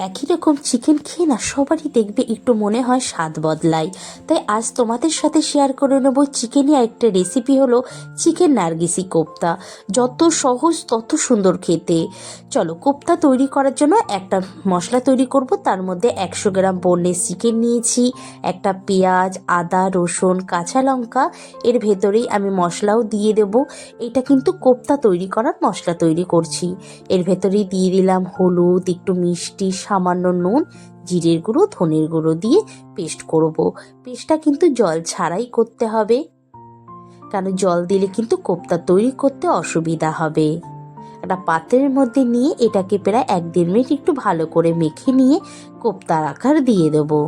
একই রকম চিকেন খেয়ে না সবারই দেখবে একটু মনে হয় স্বাদ বদলায়। তাই আজ তোমাদের সাথে শেয়ার করে নেব চিকেনই একটা রেসিপি হলো চিকেন নার্গিসি কোপ্তা। যত সহজ, তত সুন্দর খেতে। চলো, কোপ্তা তৈরি করার জন্য একটা মশলা তৈরি করব। তার মধ্যে একশো গ্রাম বোনলেস চিকেন নিয়েছি, একটা পেঁয়াজ, আদা, রসুন, কাঁচা লঙ্কা। এর ভেতরেই আমি মশলাও দিয়ে দেব। এটা কিন্তু কোপ্তা তৈরি করার মশলা তৈরি করছি। এর ভেতরেই দিয়ে দিলাম হলুদ, একটু মিষ্টি সামান্য নুন, জিরের গুঁড়ো, ধনের গুঁড়ো দিয়ে পেস্ট করব। পেস্টটা কিন্তু জল ছাড়াই করতে হবে। কেন জল দিলে কিন্তু কোপ্তা তৈরি করতে অসুবিধা হবে। একটা পাত্রের মধ্যে নিয়ে এটাকে প্রায় এক দেড় মিনিট একটু ভালো করে মেখে নিয়ে কোপ্তার আকার দিয়ে দেবো।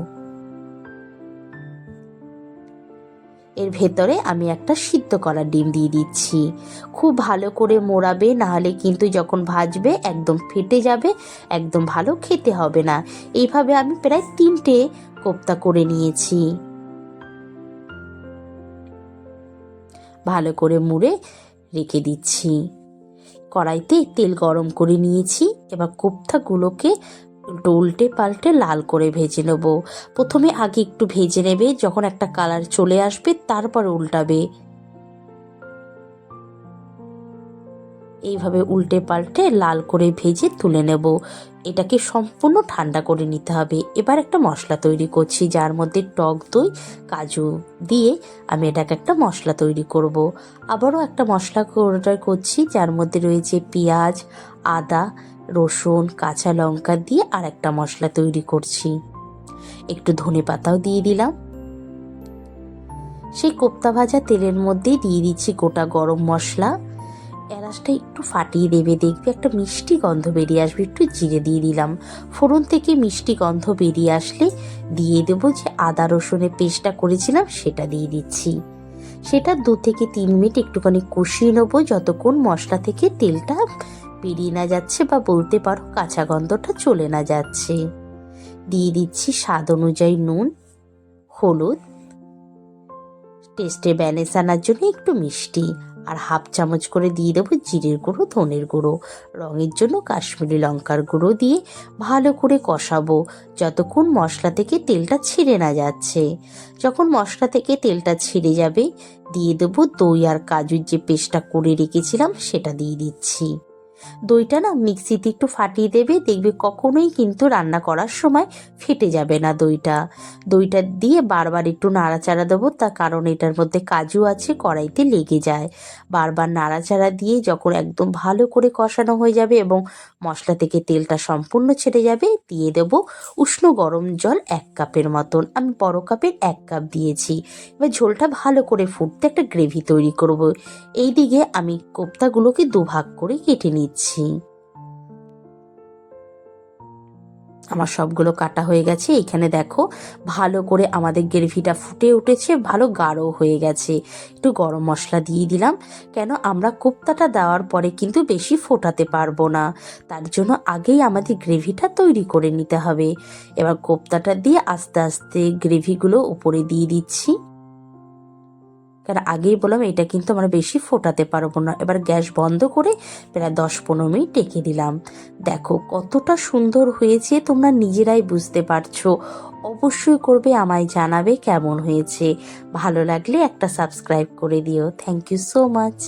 এর ভেতরে আমি একটা সিদ্ধ করা ডিম দিয়ে দিচ্ছি। খুব ভালো করে মোড়াবে, নাহলে কিন্তু যখন ভাজবে একদম ফেটে যাবে, একদম ভালো খেতে হবে না। এইভাবে আমি প্রায় তিনটে কোপ্তা করে নিয়েছি। ভালো করে মুড়ে রেখে দিচ্ছি। কড়াইতে তেল গরম করে নিয়েছি। এবার কোপ্তাগুলোকে উল্টে পাল্টে লাল করে ভেজে নেব। প্রথমে আগে একটু ভেজে নেবে, যখন একটা কালার চলে আসবে, তারপর উল্টাবে। এইভাবে উল্টে পাল্টে লাল করে ভেজে তুলে নেব। এটাকে সম্পূর্ণ ঠান্ডা করে নিতে হবে। এবার একটা মশলা তৈরি করছি, যার মধ্যে টক দই, কাজু দিয়ে আমি এটাকে একটা মশলা তৈরি করব। আবারও একটা মশলা অর্ডার করছি, যার মধ্যে রয়েছে পেঁয়াজ, আদা, রসুন, কাঁচা লঙ্কা দিয়ে আর একটা মশলা তৈরি করছি। একটু ধনে পাতাও দিয়ে দিলাম। সেই কোপ্তা ভাজা তেলের মধ্যে দিয়ে দিচ্ছি গোটা গরম মশলা। এলাচটা একটু ফাটিয়ে দেবে, দেখবে একটা মিষ্টি গন্ধ বেরিয়ে আসবে। একটু জিরে দিয়ে দিলাম। ফোড়ন থেকে মিষ্টি গন্ধ বেরিয়ে আসলে দিয়ে দেবো যে আদা রসুনের পেস্টটা করেছিলাম, সেটা দিয়ে দিচ্ছি। সেটা দু থেকে তিন মিনিট একটুখানি কষিয়ে নেব, যতক্ষণ মশলা থেকে তেলটা বেরিয়ে না যাচ্ছে বা বলতে পারো কাঁচা গন্ধটা চলে না যাচ্ছে। দিয়ে দিচ্ছি স্বাদ অনুযায়ী নুন, হলুদ, টেস্টে ব্যালেন্স আনার জন্য একটু মিষ্টি। আর হাফ চামচ করে দিয়ে দেবো জিরের গুঁড়ো, ধনের গুঁড়ো। রঙের জন্য কাশ্মীরি লঙ্কার গুঁড়ো দিয়ে ভালো করে কষাবো, যতক্ষণ মশলা থেকে তেলটা ছিঁড়ে না যাচ্ছে। যখন মশলা থেকে তেলটা ছিঁড়ে যাবে, দিয়ে দেবো দই আর কাজুর যে পেস্টটা করে রেখেছিলাম, সেটা দিয়ে দিচ্ছি। দইটা না মিক্সিতে একটু ফাটিয়ে দেবে, দেখবে কখনোই কিন্তু রান্না করার সময় ফেটে যাবে না দইটা। দইটা দিয়ে বারবার একটু নাড়াচাড়া দেবো তার কারণ এটার মধ্যে কাজু আছে, কড়াইতে লেগে যায়। বারবার নাড়াচাড়া দিয়ে যখন একদম ভালো করে কষানো হয়ে যাবে এবং মশলা থেকে তেলটা সম্পূর্ণ ছেড়ে যাবে, দিয়ে দেবো উষ্ণ গরম জল এক কাপের মতন। আমি বড় কাপের এক কাপ দিয়েছি। এবার ঝোলটা ভালো করে ফুটতে একটা গ্রেভি তৈরি করব। এইদিকে আমি কোপ্তাগুলোকে দুভাগ করে কেটে নিচ্ছি। আমার সবগুলো কাটা হয়ে গেছে। এখানে দেখো, ভালো করে আমাদের গ্রেভিটা ফুটে উঠেছে, ভালো গাঢ় হয়ে গেছে। একটু গরম মশলা দিয়ে দিলাম। কেন আমরা কোপ্তাটা দেওয়ার পরে কিন্তু বেশি ফোটাতে পারব না। তার জন্য আগেই আমাদের গ্রেভিটা তৈরি করে নিতে হবে। এবার কোপ্তাটা দিয়ে আস্তে আস্তে গ্রেভিগুলো উপরে দিয়ে দিচ্ছি। কারণ আগেই বললাম, এটা কিন্তু আমরা বেশি ফোটাতে পারব না। এবার গ্যাস বন্ধ করে প্রায় দশ পনেরো মিনিট রেখে দিলাম। দেখো কতটা সুন্দর হয়েছে, তোমরা নিজেরাই বুঝতে পারছ। অবশ্যই করবে, আমায় জানাবে কেমন হয়েছে। ভালো লাগলে একটা সাবস্ক্রাইব করে দিও। Thank you so much